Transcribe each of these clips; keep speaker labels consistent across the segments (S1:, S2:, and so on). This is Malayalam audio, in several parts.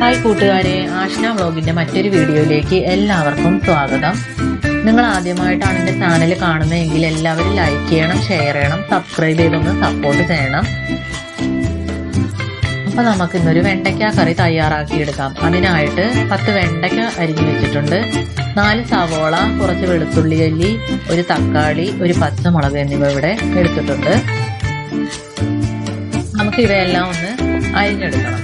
S1: ഹായ് കൂട്ടുകാരെ ആഷ്ന വ്ളോഗിന്റെ മറ്റൊരു വീഡിയോയിലേക്ക് എല്ലാവർക്കും സ്വാഗതം. നിങ്ങൾ ആദ്യമായിട്ടാണ് എന്റെ ചാനൽ കാണുന്നതെങ്കിൽ എല്ലാവരും ലൈക്ക് ചെയ്യണം ഷെയർ ചെയ്യണം സബ്സ്ക്രൈബ് ചെയ്തൊന്ന് സപ്പോർട്ട് ചെയ്യണം. അപ്പൊ നമുക്ക് ഇന്നൊരു വെണ്ടയ്ക്ക കറി തയ്യാറാക്കിയെടുക്കാം. അതിനായിട്ട് പത്ത് വെണ്ടയ്ക്ക അരിഞ്ഞു വെച്ചിട്ടുണ്ട്. നാല് സവോള കുറച്ച് വെളുത്തുള്ളി അല്ലി ഒരു തക്കാളി ഒരു പച്ചമുളക് എന്നിവ ഇവിടെ എടുത്തിട്ടുണ്ട്. നമുക്ക് ഇവയെല്ലാം ഒന്ന് അരിഞ്ഞെടുക്കണം.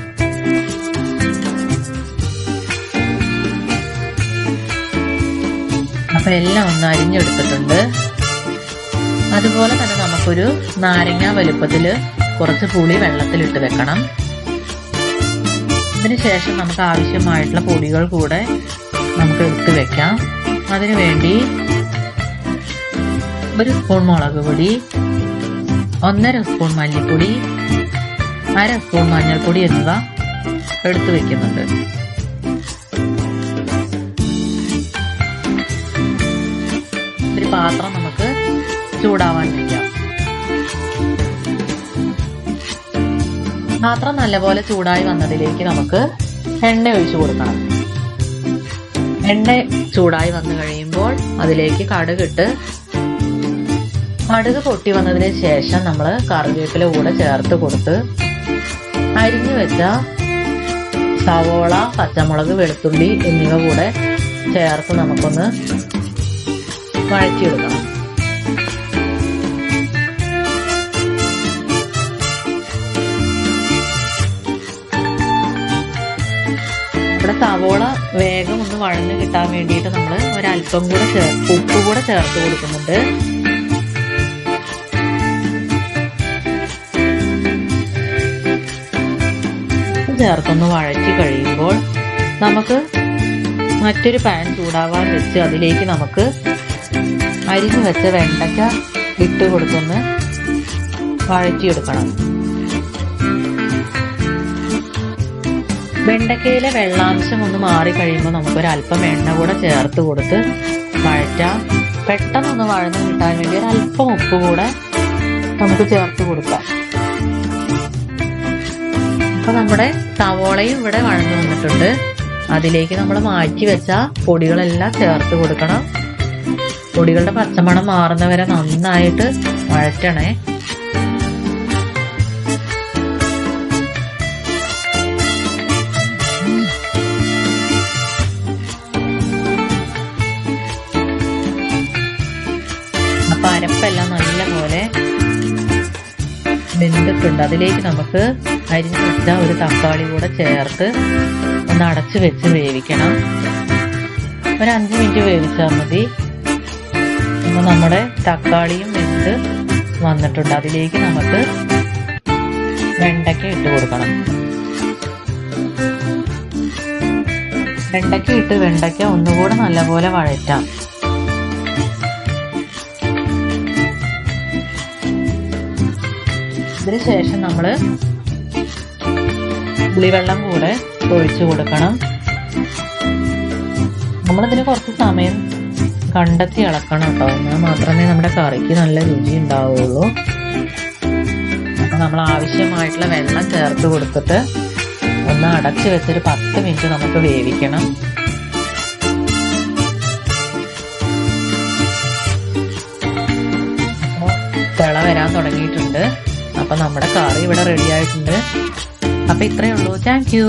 S1: അപ്പൊ എല്ലാം ഒന്ന് അരിഞ്ഞെടുത്തിട്ടുണ്ട്. അതുപോലെ തന്നെ നമുക്കൊരു നാരങ്ങ വലുപ്പത്തിൽ കുറച്ച് പുളി വെള്ളത്തിലിട്ട് വെക്കണം. അതിനുശേഷം നമുക്ക് ആവശ്യമായിട്ടുള്ള പൊടികൾ കൂടെ നമുക്ക് എടുത്ത് വെക്കാം. അതിനു വേണ്ടി ഒരു സ്പൂൺ മുളക് പൊടി ഒന്നര സ്പൂൺ മല്ലിപ്പൊടി അര സ്പൂൺ മഞ്ഞൾപ്പൊടി എന്നിവ എടുത്തു വെക്കുന്നുണ്ട്. പാത്രം നമുക്ക് ചൂടാവാൻ വയ്ക്കാം പാത്രം നല്ലപോലെ ചൂടായി വന്നതിലേക്ക് നമുക്ക് എണ്ണ ഒഴിച്ചു കൊടുക്കണം. എണ്ണ ചൂടായി വന്നു കഴിയുമ്പോൾ അതിലേക്ക് കടുകിട്ട് കടുക് പൊട്ടി വന്നതിന് ശേഷം നമ്മൾ കറിവേപ്പില കൂടെ ചേർത്ത് കൊടുത്ത് അരിഞ്ഞു വെച്ച സവോള പച്ചമുളക് വെളുത്തുള്ളി എന്നിവ കൂടെ ചേർത്ത് നമുക്കൊന്ന് വഴറ്റിയെടുക്കണം ഇവിടെ സവോള വേഗം ഒന്ന് വഴന്ന് കിട്ടാൻ വേണ്ടിയിട്ട് നമ്മൾ ഒരല്പം കൂടെ ചേർത്ത് ഉപ്പ് കൂടെ ചേർത്ത് കൊടുക്കുന്നുണ്ട്. ചേർത്തൊന്ന് വഴറ്റി കഴിയുമ്പോൾ നമുക്ക് മറ്റൊരു പാൻ ചൂടാവാൻ വെച്ച് അതിലേക്ക് നമുക്ക് അരിഞ്ഞു വെച്ച വെണ്ടയ്ക്ക ഇട്ട് കൊടുത്തൊന്ന് വഴറ്റിയെടുക്കണം. വെണ്ടയ്ക്കയിലെ വെള്ളാംശം ഒന്ന് മാറി കഴിയുമ്പോൾ നമുക്കൊരു അല്പം എണ്ണ കൂടെ ചേർത്ത് കൊടുത്ത് വഴറ്റാം. പെട്ടെന്നൊന്ന് വഴന്ന് കിട്ടാൻ വേണ്ടി ഒരു അല്പം ഉപ്പ് കൂടെ നമുക്ക് ചേർത്ത് കൊടുക്കാം. അപ്പൊ നമ്മുടെ സവോളയും ഇവിടെ വഴന്നു വന്നിട്ടുണ്ട്. അതിലേക്ക് നമ്മൾ മാറ്റി വെച്ച പൊടികളെല്ലാം ചേർത്ത് കൊടുക്കണം. പൊടികളുടെ പച്ചമണം മാറുന്നവരെ നന്നായിട്ട് വഴറ്റണേ. അപ്പൊ അരപ്പെല്ലാം നല്ലപോലെ വെന്തിട്ടുണ്ട്. അതിലേക്ക് നമുക്ക് അരിഞ്ഞു വെച്ച ഒരു തക്കാളി കൂടെ ചേർത്ത് ഒന്ന് അടച്ചു വെച്ച് വേവിക്കണം. ഒരു അഞ്ച് മിനിറ്റ് വേവിച്ചാൽ മതി. അപ്പൊ നമ്മുടെ തക്കാളിയും വെന്ത് വന്നിട്ടുണ്ട്. അതിലേക്ക് നമുക്ക് വെണ്ടയ്ക്ക ഇട്ട് കൊടുക്കണം. വെണ്ടയ്ക്ക ഇട്ട് വെണ്ടയ്ക്ക ഒന്നുകൂടെ നല്ലപോലെ വഴറ്റാം. ഇതിന് ശേഷം നമ്മൾ പുളിവെള്ളം കൂടെ ഒഴിച്ചു കൊടുക്കണം. നമ്മളിതിന് കുറച്ച് സമയം കണ്ടെത്തി ഇളക്കണം കേട്ടോ. എന്നാൽ മാത്രമേ നമ്മുടെ കറിക്ക് നല്ല രുചി ഉണ്ടാവുള്ളൂ. അപ്പം നമ്മൾ ആവശ്യമായിട്ടുള്ള വെള്ളം ചേർത്ത് കൊടുത്തിട്ട് ഒന്ന് അടച്ചു വെച്ചൊരു പത്ത് മിനിറ്റ് നമുക്ക് വേവിക്കണം. തിള വരാൻ തുടങ്ങിയിട്ടുണ്ട്. അപ്പൊ നമ്മുടെ കറി ഇവിടെ റെഡി ആയിട്ടുണ്ട്. അപ്പൊ ഇത്രയേ ഉള്ളൂ. Thank you